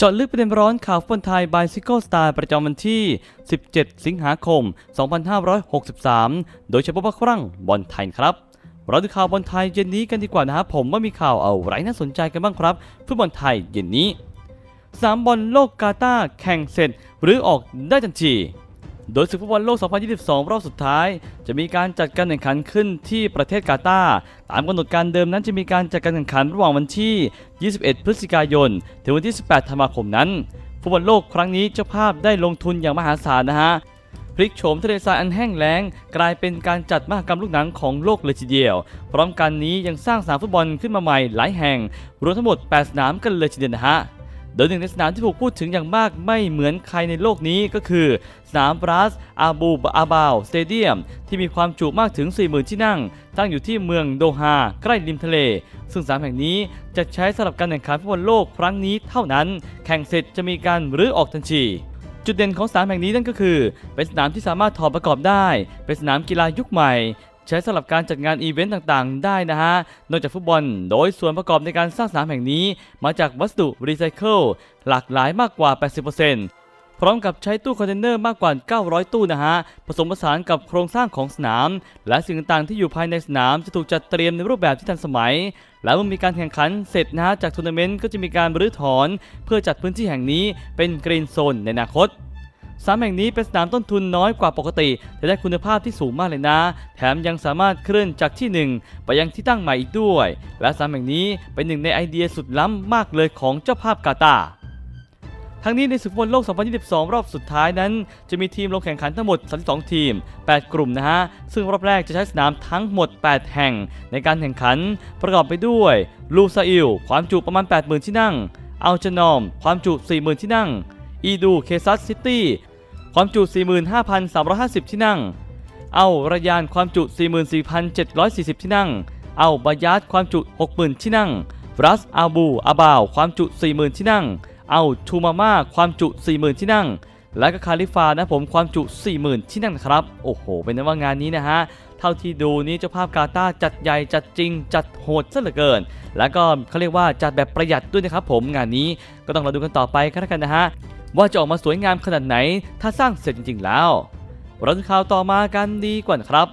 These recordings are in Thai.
จาะลึกประเด็นร้อนข่าวฟุตบอลไทยไบซิโก้สตาร์ประจำวันที่ 17 สิงหาคม 2563 โดยเฉพาะว่าครั่งบอลไทยครับ เราดูข่าวบอลไทยเย็นนี้กันดีกว่านะครับผมว่ามีข่าวเอาไรน่าสนใจกันบ้างครับ ฟุตบอลไทยเย็นนี้ สามบอลโลกกาตาร์แข่งเสร็จ หรือออกได้ทันที โดยศึกฟุตบอลโลก 2022 รอบสุดท้าย จะมีการจัดการแข่งขันขึ้นที่ประเทศกาตาร์ตามกำหนดการเดิมนั้นจะมีการจัดการแข่งขันระหว่างวันที่ 21 พฤศจิกายน ถึงวันที่ 18 ธันวาคมนั้น ฟุตบอลโลกครั้งนี้เจ้าภาพได้ลงทุนอย่างมหาศาลนะฮะพลิกโฉมทะเลทรายอันแห้งแล้ง กลายเป็นการจัดมหกรรมลูกหนังของโลกเลยทีเดียว พร้อมกันนี้ยังสร้างสนามฟุตบอลขึ้นมาใหม่หลายแห่ง รวมทั้งหมด 8 สนามกันเลยทีเดียวนะฮะ โดยหนึ่งในสนามที่ถูกพูดถึงอย่างมากไม่เหมือนใครในโลกนี้ก็คือ สนามบรัสอาบูบอาบาวสเตเดียมที่มีความจุมากถึง 40,000 ที่นั่ง ตั้งอยู่ที่เมืองโดฮาใกล้ริมทะเล ซึ่งสนามแห่งนี้จะใช้สำหรับการแข่งขันฟุตบอลโลกครั้งนี้เท่านั้น แข่งเสร็จจะมีการรื้อออกทันทีจุดเด่นของสนามแห่งนี้นั่นก็คือ เป็นสนามที่สามารถถอดประกอบได้ เป็นสนามกีฬายุคใหม่ ใช้สำหรับการจัดงานอีเวนต์ต่างๆ ได้นะฮะ นอกจากฟุตบอล โดยส่วนประกอบในการสร้างสนามแห่งนี้ มาจากวัสดุรีไซเคิลหลากหลายมากกว่า 80%พร้อมกับใช้ตู้คอนเทนเนอร์มากกว่า 900 ตู้นะฮะ ผสมผสานกับโครงสร้างของสนาม และสิ่งต่างๆที่อยู่ภายในสนามจะถูกจัดเตรียมในรูปแบบที่ทันสมัย แล้วเมื่อมีการแข่งขันเสร็จนะฮะจากทัวร์นาเมนต์ก็จะมีการรื้อถอน เพื่อจัดพื้นที่แห่งนี้เป็นกรีนโซนในอนาคต สนามแห่งนี้เป็นสนามต้นทุนน้อยกว่าปกติ แต่ได้คุณภาพที่สูงมากเลยนะ แถมยังสามารถเคลื่อนจากที่หนึ่งไปยังที่ตั้งใหม่อีกด้วย และสนามแห่งนี้เป็นหนึ่งในไอเดียสุดล้ำมากเลยของเจ้าภาพกาตาร์ทั้งนี้ในศึกฟุตบอลโลก 2022 รอบสุดท้ายนั้น จะมีทีมลงแข่งขันทั้งหมด 32 ทีม 8 กลุ่มนะฮะ ซึ่งรอบแรกจะใช้สนามทั้งหมด 8 แห่ง ในการแข่งขันประกอบไปด้วย ลูซาอิล ความจุประมาณ 80,000 ที่นั่ง อัลจานอม ความจุ 40,000 ที่นั่ง อีดู เคซัสซิตี้ ความจุ 45,350 ที่นั่ง เอาระยานความจุ 44,740 ที่นั่ง เอาบายาดความจุ 60,000 ที่นั่ง รัสอาบูอาบาว ความจุ 40,000 ที่นั่ง เอาทูมาม่าความจุ 40,000 ที่นั่ง และก็คาลิฟานะผมความจุ 40,000 ที่นั่งครับ โอ้โห เป็นนั้นว่างานนี้นะฮะเท่าที่ดูนี้เจ้าภาพกาตาร์จัดใหญ่จัดจริง จัดโหดซะเหลือเกิน แล้วก็เขาเรียกว่าจัดแบบประหยัดด้วยนะครับผมงานนี้ก็ต้องรอดูกันต่อไปกันแล้วกันนะฮะ ว่าจะออกมาสวยงามขนาดไหน ถ้าสร้างเสร็จจริงๆแล้วเราดูข่าวต่อมากันดีกว่านครับ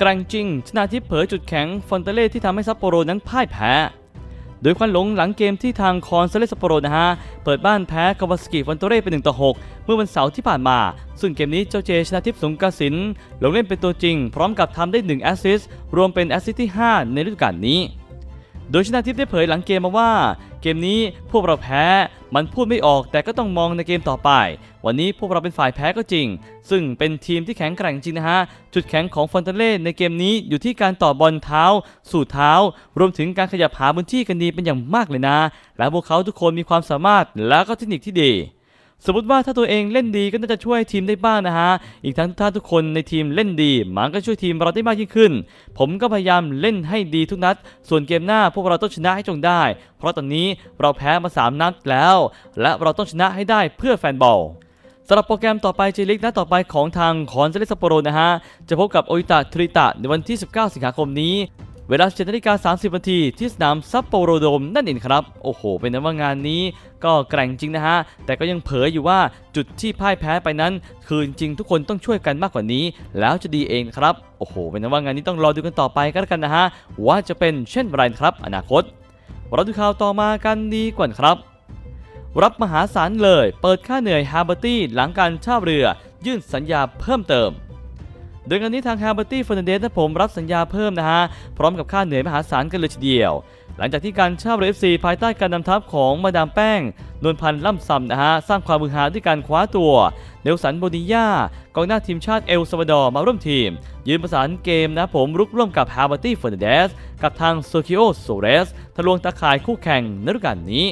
กรังจิงชนะทิพย์เผยจุดแข็งฟอนเตเล่ที่ทำให้ซัปโปโรนั้นพ่ายแพ้ โดยควันหลงหลังเกมที่ทางคอนเซเลสซัปโปโรนะฮะ เปิดบ้านแพ้คาวาสกิฟอนเตเร่เป็น1ต่อ6 เมื่อวันเสาร์ที่ผ่านมา ซึ่งเกมนี้เจ้าเจชนะทิพย์สงกสินลงเล่นเป็นตัวจริง พร้อมกับทำได้1แอสซิสต์รวมเป็นแอสซิสต์ที่ 5 ในฤดูกาลนี้ โดยชนะทิพย์ได้เผยหลังเกมมาว่า เกมนี้พวกเราแพ้ มันพูดไม่ออกแต่ก็ต้องมองในเกมต่อไป วันนี้พวกเราเป็นฝ่ายแพ้ก็จริง ซึ่งเป็นทีมที่แข็งแกร่งจริงนะฮะ จุดแข็งของฟอนเตเล่ในเกมนี้อยู่ที่การต่อบอลเท้า สู่เท้า รวมถึงการขยับหาพื้นที่กันดีเป็นอย่างมากเลยนะ และพวกเขาทุกคนมีความสามารถและก็เทคนิคที่ดี สมมติว่าถ้าตัวเองเล่นดีก็น่าจะช่วยทีมได้บ้างนะฮะ อีกทั้งถ้าทุกคนในทีมเล่นดีมันก็ช่วยทีมเราได้มากยิ่งขึ้น ผมก็พยายามเล่นให้ดีทุกนัด ส่วนเกมหน้าพวกเราต้องชนะให้จงได้ เพราะตอนนี้เราแพ้มา 3 นัดแล้ว และเราต้องชนะให้ได้เพื่อแฟนบอลสำหรับโปรแกรมต่อไปเจลิกนัดต่อไปของทางคอนเซเลสซัปโปโรนะฮะ จะพบกับโออิตะทริตะในวันที่ 19 สิงหาคมนี้ เวลา7นาฬิกา30นาทีที่สนามซัปโปโรโดมนั่นเองครับ โอ้โห เป็นนั้นว่างานนี้ก็แกร่งจริงนะฮะ แต่ก็ยังเผยอยู่ว่าจุดที่พ่ายแพ้ไปนั้น คือจริงทุกคนต้องช่วยกันมากกว่านี้ แล้วจะดีเองครับ โอ้โห เป็นนั้นว่างานนี้ต้องรอดูกันต่อไปก็แล้วกันนะฮะ ว่าจะเป็นเช่นไรครับ อนาคตเราดูข่าวต่อมากันดีกว่าครับ รับมหาศาลเลย เปิดค่าเหนื่อยฮาร์เบอร์ตี้หลังการเช่าเรือ ยื่นสัญญาเพิ่มเติม โดยงานนี้ทางฮาร์เบอร์ตี้เฟอร์นันเดสนะผมรับสัญญาเพิ่มนะฮะ พร้อมกับค่าเหนื่อยมหาศาลกันเลยทีเดียว หลังจากที่การเช่าเรือ FC ภายใต้การนำทัพของมาดามแป้งนวลพันธ์ล่ำซำนะฮะ สร้างความมือหาด้วยการคว้าตัวเนลสันโบนิยากองหน้าทีมชาติเอลซาวาดอร์มาร่วมทีม ยืนประสานเกมนะผมรุกร่วมกับฮาร์เบอร์ตี้เฟอร์นันเดสกับทางเซคิโอโซเรสทะลวงตาข่ายคู่แข่งในฤดูกาลนี้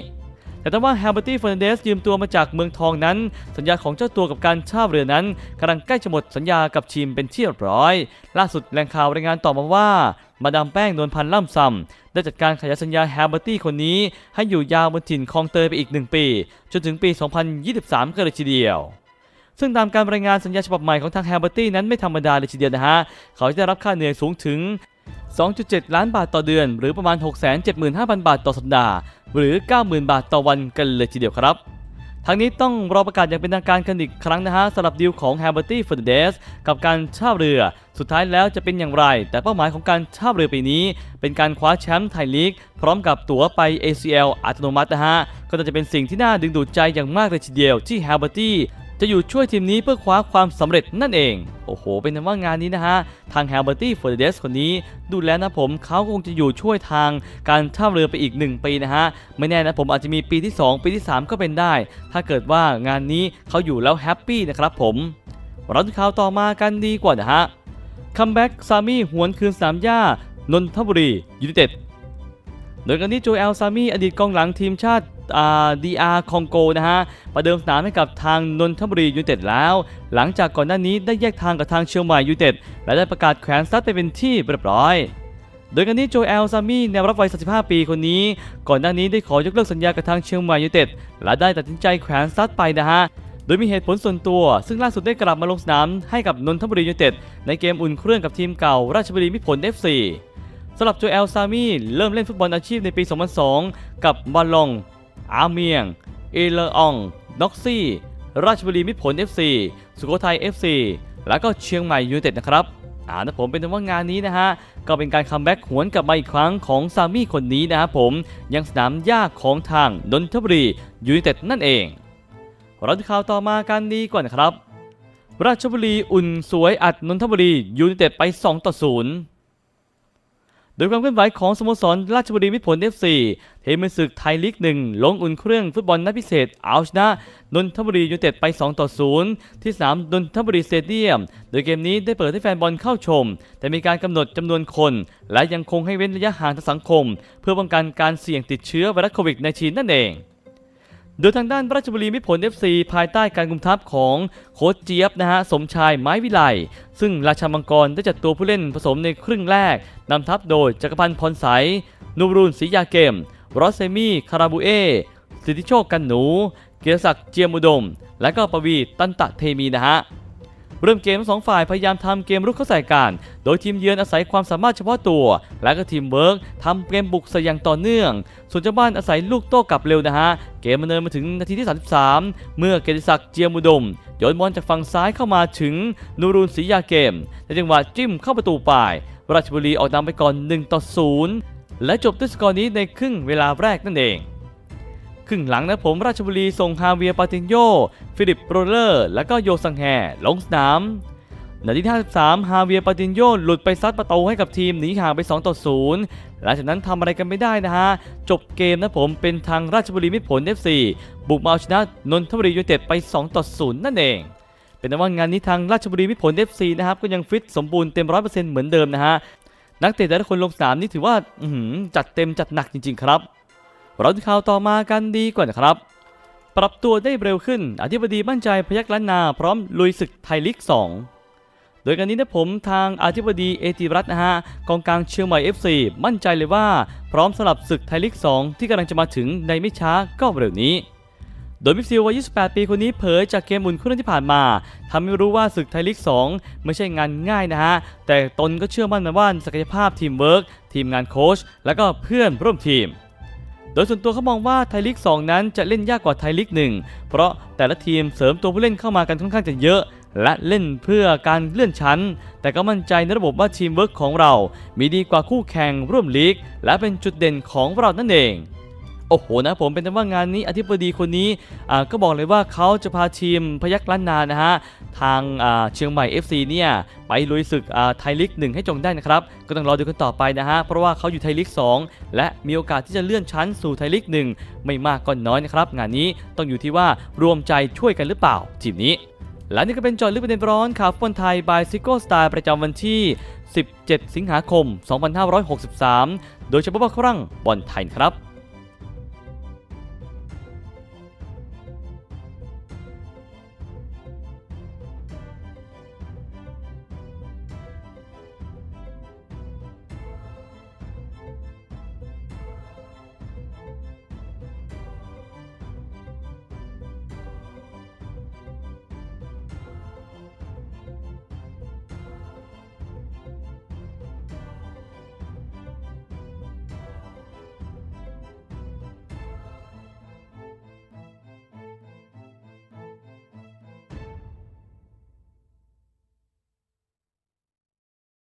แต่ถ้าว่าแฮมเบอร์ตี้เฟอร์นันเดสยืมตัวมาจากเมืองทองนั้น สัญญาของเจ้าตัวกับการเช่าเรือนั้นกำลังใกล้จะหมดสัญญากับทีมเป็นที่เรียบร้อย ล่าสุดแหล่งข่าวรายงานต่อมาว่ามาดามแป้งนวลพันธ์ล่ำซำได้จัดการขยายสัญญาแฮมเบอร์ตี้คนนี้ ให้อยู่ยาวบนถิ่นคลองเตยไปอีก 1 ปี จนถึงปี 2023กันเลยทีเดียว ซึ่งตามการรายงานสัญญาฉบับใหม่ของทางแฮมเบอร์ตี้นั้นไม่ธรรมดาเลยทีเดียวนะฮะ เขาจะได้รับค่าเหนื่อยสูงถึง 2.7 ล้านบาทต่อเดือน หรือประมาณ 675,000 บาทต่อสัปดาห์ หรือ 90,000 บาทต่อวันกันเลยทีเดียวครับทั้งนี้ต้องรอประกาศอย่างเป็นทางการกันอีกครั้งนะฮะสำหรับดีลของ h a m b e r t y f e r n a n d e z กับการเช่าเรือ สุดท้ายแล้วจะเป็นอย่างไร แต่เป้าหมายของการเช่าเรือปีนี้ เป็นการคว้าแชมป์ไทยลีก พร้อมกับตั๋วไป ACL อัตโนมัตินะฮะ ก็จะเป็นสิ่งที่น่าดึงดูดใจอย่างมากเลยทีเดียวที่ h a m b e r t y จะอยู่ช่วยทีมนี้เพื่อคว้าความสำเร็จนั่นเอง โอ้โห เป็นว่างานนี้นะฮะ ทาง h a m b e r t y f e r n a n d e z คนนี้ ดูแลนะผมเขาคงจะอยู่ช่วยทางการเช่าเรือไปอีก 1 ปีนะฮะ ไม่แน่นะผมอาจจะมีปีที่ 2 ปีที่ 3 ก็เป็นได้ ถ้าเกิดว่างานนี้เขาอยู่แล้วแฮปปี้นะครับผมเราดูข่าวต่อมากันดีกว่านะฮะคัมแบ็กซามี่หวนคืนสนามหญ้านนทบุรียูไนเต็ดโดยกันนี้โจเอลซามี่อดีตกองหลังทีมชาติ ดีอาร์คองโกนะฮะประเดิมสนามให้กับทางนนทบุรียูเต็ดแล้ว หลังจากก่อนหน้านี้ได้แยกทางกับทางเชียงใหม่ยูเต็ดและได้ประกาศแขวนซัดไปเป็นที่เรียบร้อยโดยกันนี้โจเอลซามี่แนวรับวัย 35 ปีคนนี้ ก่อนหน้านี้ได้ขอยกเลิกสัญญากับทางเชียงใหม่ยูเต็ดและได้ตัดสินใจแขวนซัดไปนะฮะ โดยมีเหตุผลส่วนตัว ซึ่งล่าสุดได้กลับมาลงสนามให้กับนนทบุรียูเต็ดในเกมอุ่นเครื่องกับทีมเก่า ราชบุรีมิตรผล FC สำหรับโจเอลซามี่เริ่มเล่นฟุตบอลอาชีพในปี 2002 กับบอลลอง อาเมียง เอเลอองน็อกซี่ ราชบุรีมิตรผล FC สุโขทัย FC แล้วก็เชียงใหม่ยูไนเต็ดนะครับอ่านะผมเป็นว่างานนี้นะฮะ ก็เป็นการคัมแบ็กหวนกลับมาอีกครั้งของซามี่คนนี้นะครับผมยังสนามหญ้าของทางนนทบุรียูไนเต็ดนั่นเองเราดูข่าวต่อมากันดีกว่านะครับ ราชบุรีอุ่นสวยอัดนนทบุรียูไนเต็ดไป 2 ต่อ 0 โดยความเคลื่อนไหวของสโมสรราชบุรีมิตรผล FC เทมเป็นศึกไทยลีกหนึ่งลงอุ่นเครื่องฟุตบอลนัดพิเศษเอาชนะนนทบุรียูเต็ดไป 2 ต่อ 0 ที่สนามนนทบุรีสเตเดียม โดยเกมนี้ได้เปิดให้แฟนบอลเข้าชม แต่มีการกำหนดจำนวนคน และยังคงให้เว้นระยะห่างทางสังคม เพื่อป้องกันการเสี่ยงติดเชื้อไวรัสโควิดในชีนนั่นเอง โดยทางด้านราชบุรีมิผล FC ภายใต้การกุมทัพของโค้ชเจี๊ยบนะฮะสมชายไม้วิไลซึ่งราชามังกรได้จัดตัวผู้เล่นผสมในครึ่งแรกนำทัพโดยจักรพันธ์พรสายนุบรุนศรียาเกมรอสเซมี่ คาราบูเอสิทธิโชคกันหนู เกียรศักดิ์เจียมอุดม และก็ปวีตันตะเทมีนะฮะ เริ่มเกมทั้งสองฝ่ายพยายามทำเกมรุกเข้าใส่กัน โดยทีมเยือนอาศัยความสามารถเฉพาะตัว และก็ทีมเวิร์กทำเกมบุกใส่อย่างต่อเนื่อง ส่วนเจ้าบ้านอาศัยลูกโต้กลับเร็วนะฮะ เกมมันเนินมาถึงนาทีที่ 33 เมื่อเกติศักดิ์เจียมุดมโยนบอลจากฝั่งซ้ายเข้ามาถึงนูรูนศรียาเกมในจังหวะจิ้มเข้าประตูป่าย ราชบุรีออกนำไปก่อน1ต่อ0และจบด้วยสกอร์นี้ในครึ่งเวลาแรกนั่นเอง ครึ่งหลังนะผมราชบุรีส่งฮาเวียปาตินโย ฟิลิปโรเลอร์ และก็โยซังแฮลงสนามนาทีที่53 ฮาเวียปาตินโยหลุดไปซัดประตูให้กับทีมหนีห่างไป2ต่อ0หลังจากนั้นทำอะไรกันไม่ได้นะฮะ จบเกมนะผมเป็นทางราชบุรีมิตรผล FC บุกมาเอาชนะนนทบุรียูเต็ดไป2ต่อ0นั่นเอง เป็นว่างานนี้ทางราชบุรีมิตรผล FC นะครับก็ยังฟิตสมบูรณ์เต็ม 100%เหมือนเดิมนะฮะ นักเตะแต่ละคนลงสนามนี่ถือว่าจัดเต็มจัดหนักจริง ๆ ครับ เราดูข่าวต่อมากันดีกว่านะครับ ปรับตัวได้เร็วขึ้น อธิบดีมั่นใจพยักล้านนาพร้อมลุยศึกไทยลีก 2 โดยการนี้นะผมทางอธิบดีเอติรัตน์นะฮะกองกลางเชียงใหม่ FC มั่นใจเลยว่า พร้อมสำหรับศึกไทยลีก 2 ที่กำลังจะมาถึงในไม่ช้าก็เร็วนี้โดยมิดฟิลด์วัย 28 ปีคนนี้เผยจากเกมอุ่นเครื่องที่ผ่านมาทำให้รู้ว่าศึกไทยลีก 2 ไม่ใช่งานง่ายนะฮะ แต่ตนก็เชื่อมั่นนะว่าศักยภาพทีมเวิร์กทีมงานโค้ชและก็เพื่อนร่วมทีม โดยส่วนตัวเขามองว่าไทยลีก 2 นั้นจะเล่นยากกว่าไทยลีก 1 เพราะแต่ละทีมเสริมตัวผู้เล่นเข้ามากันค่อนข้างจะเยอะ และเล่นเพื่อการเลื่อนชั้น แต่ก็มั่นใจในระบบว่าทีมเวิร์กของเรา มีดีกว่าคู่แข่งร่วมลีก และเป็นจุดเด่นของเรานั่นเอง โอ้โหนะผมเป็นแต่ว่างานนี้อธิบดีคนนี้ก็บอกเลยว่าเขาจะพาทีมพยักล้านนานะฮะทางเชียงใหม่ FC เนี่ยไปลุยศึกไทยลีก1ให้จงได้นะครับ ก็ต้องรอดูกันต่อไปนะฮะเพราะว่าเขาอยู่ไทยลีก2 และมีโอกาสที่จะเลื่อนชั้นสู่ไทยลีก1ไม่มากก็น้อยนะครับ งานนี้ต้องอยู่ที่ว่ารวมใจช่วยกันหรือเปล่า ทีมนี้ และนี่ก็เป็นจอยลึกประเด็นร้อนข่าวฟุตบอลไทยบายซิโก้สไตล์ประจำวันที่ 17 สิงหาคม 2563 โดยเฉพาะว่าครั่งบอลไทยครับ